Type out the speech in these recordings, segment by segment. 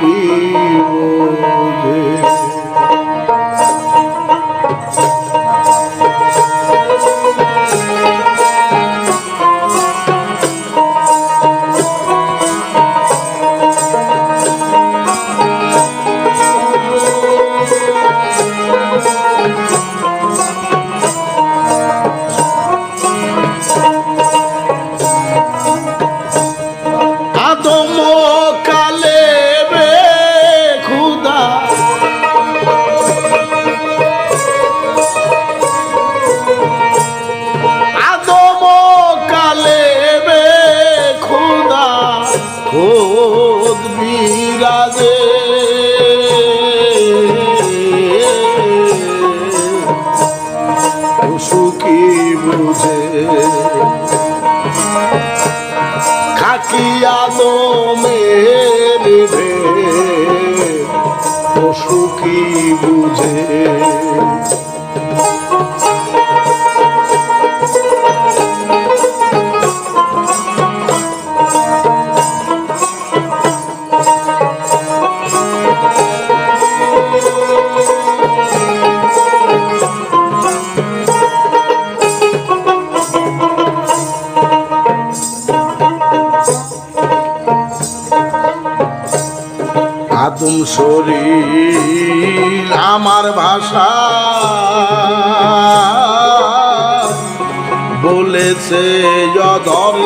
কি বোঝে বুঝে খাকিয়া দো মেরে পশু কি বুঝে? বলেছে যদর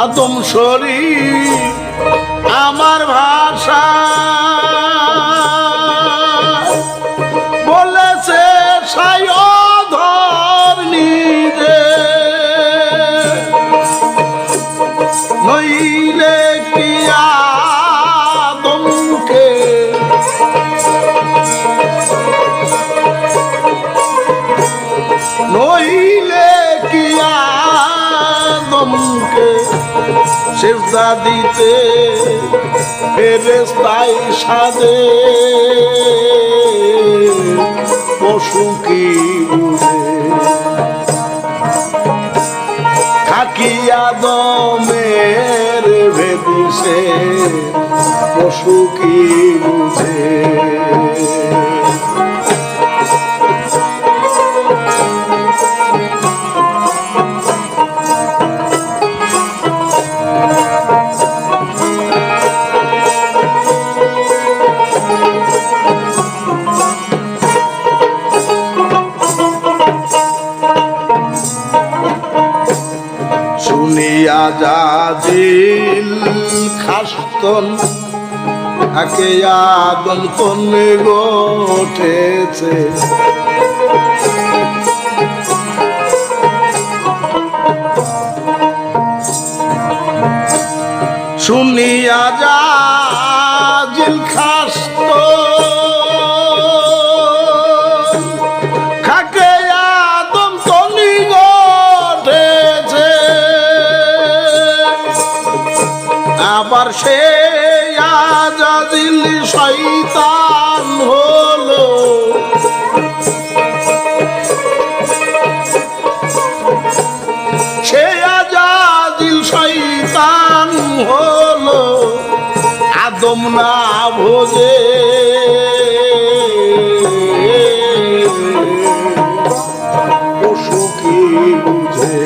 আদম শরীর আমার ভাষা সেজদা দিতে ফেরেস্তাই সাদে পশু কি বুঝে? থাকিয়া দমের ভেদিসে পশু কি যাজিল খাস্তন আকে আদম কোন গোঠেছে। না ভোজে। পশু কি বুঝে?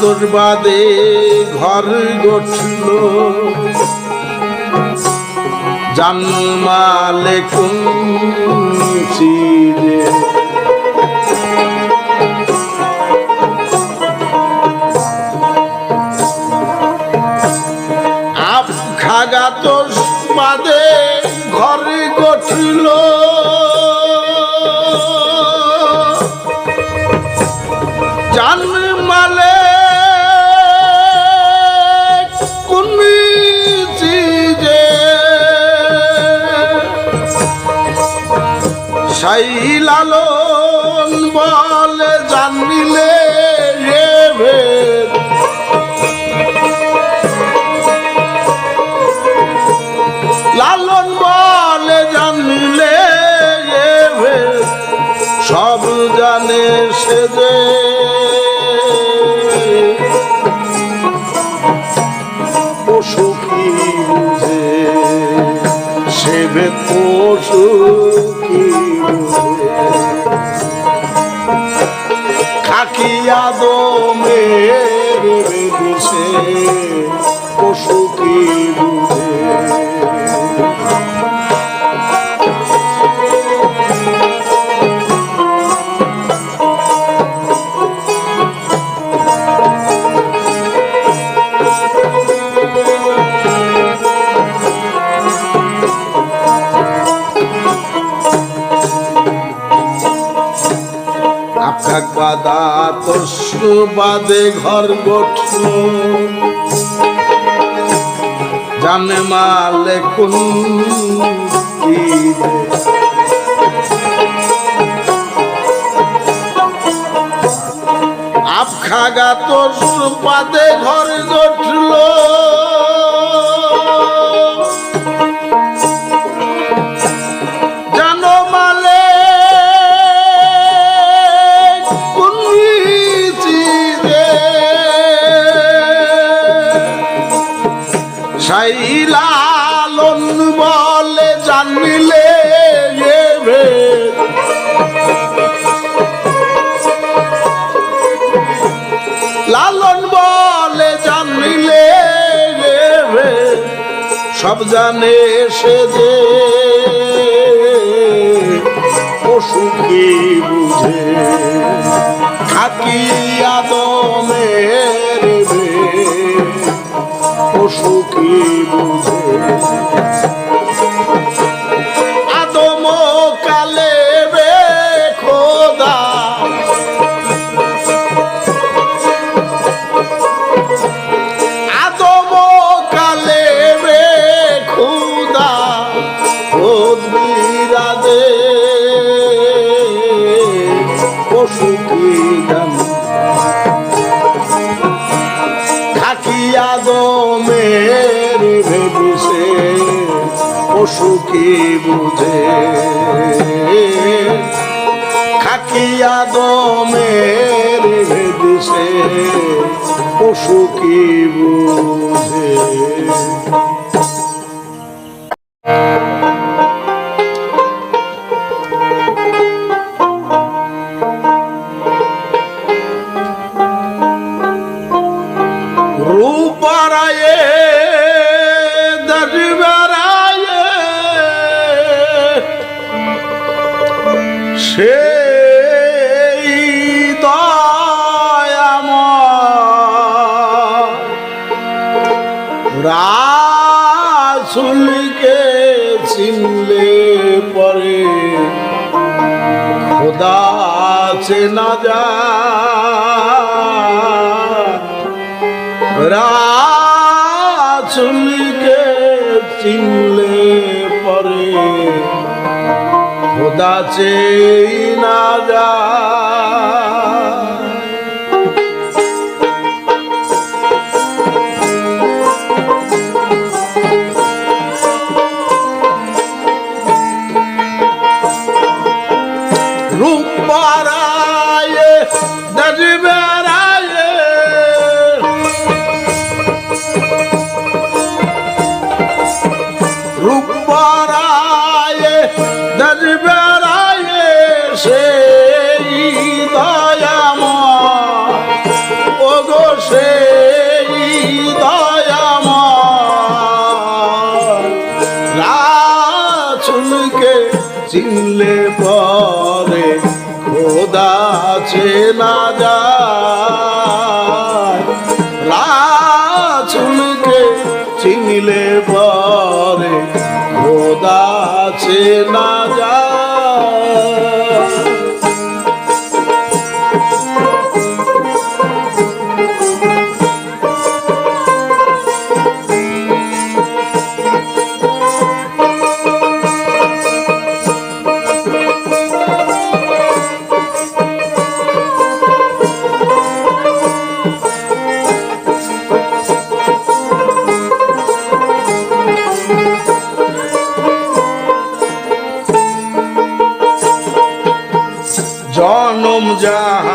আতরবাদে ঘর গঠল জন্মালে চিরে আপ খাগাত বাদে ঘরে গঠিল তসু বাদে ঘর গঠন জানে মালে কোন তীরে। আপ খাগা তসু পাদে ঘর গঠল সব জানে এসে যে বুঝে? খাকি আদমের রে। পশু কি বুঝে? বুঝে খাকিয়া দমে ভেদিসে পশু কি বুঝে? চেনা যা। রাসুলকে চিনলে পরে খোদা চেনা যায় জনম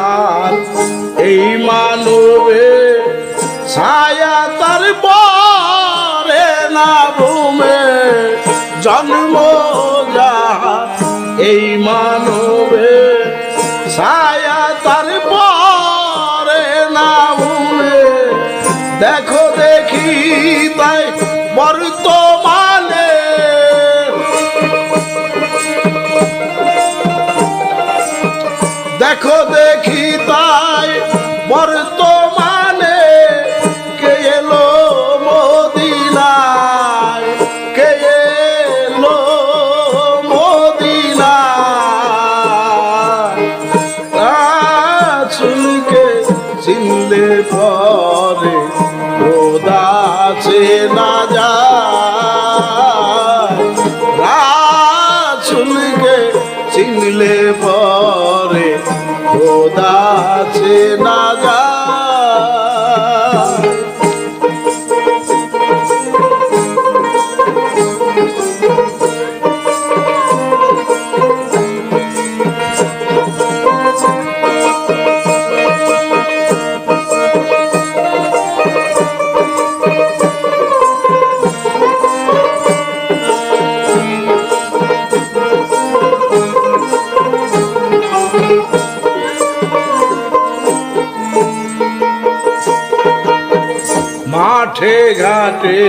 মাঠে ঘাটে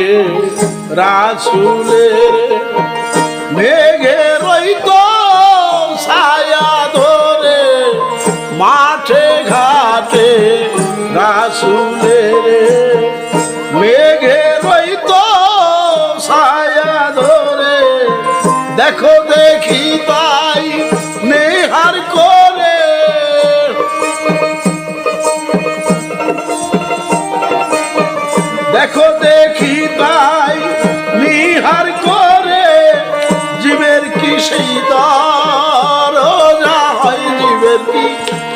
রাসুলের মেঘে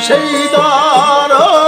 সেই দরজা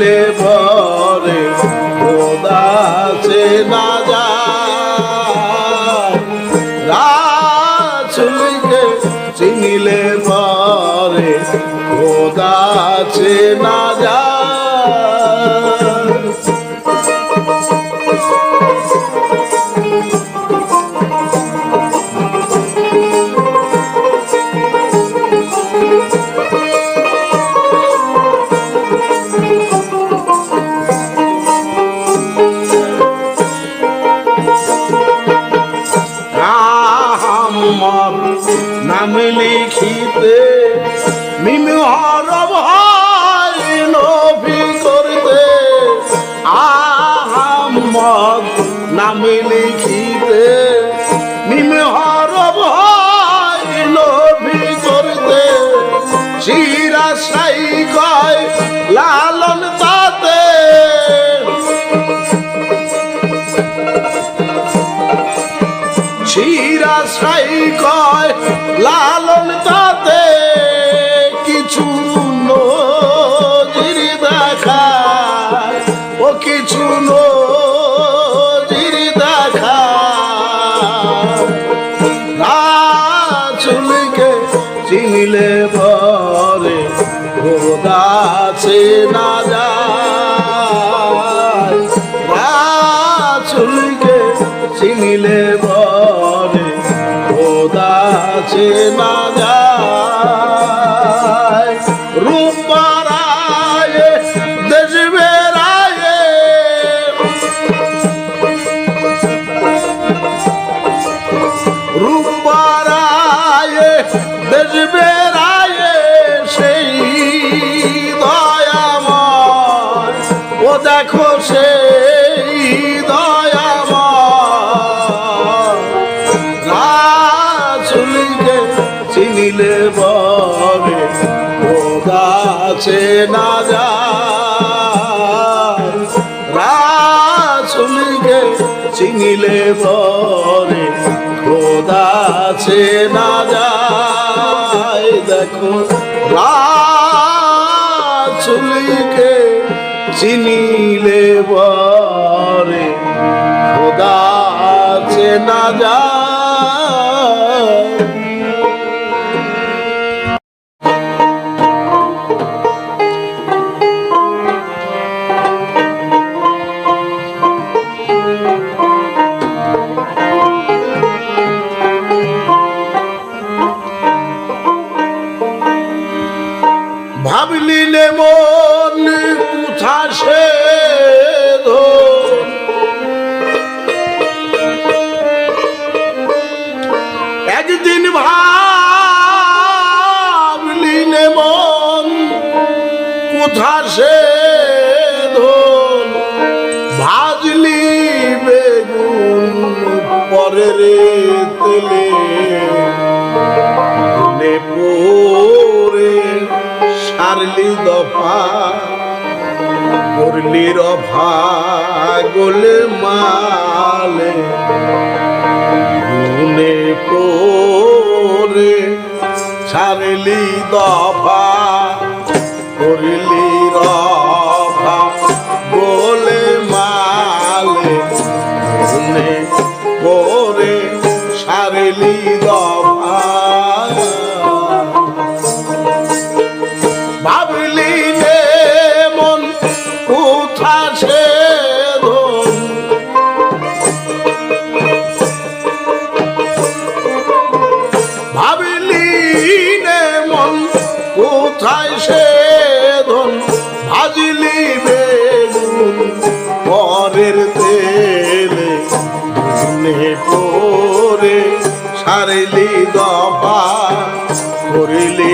চিনলে পরে আশাই কয় লালন তাতে কিছু রাসুলকে চিনিলে পরে খোদা চেনা যায়। দেখো রা ঘাসে ধোল, ভাজলি বেগুন, পরে রে তেলে। পরে সারলি দফা, করলি রফা গোলে মালে। গুনে পরে সারলি দফা, করলি Ram. করিলে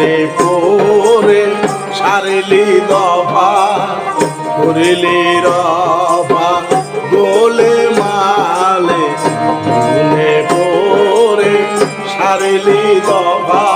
মনে করে সারিলি দফা করিলি রফা গোলে মালে মনে করে সারিলি দফা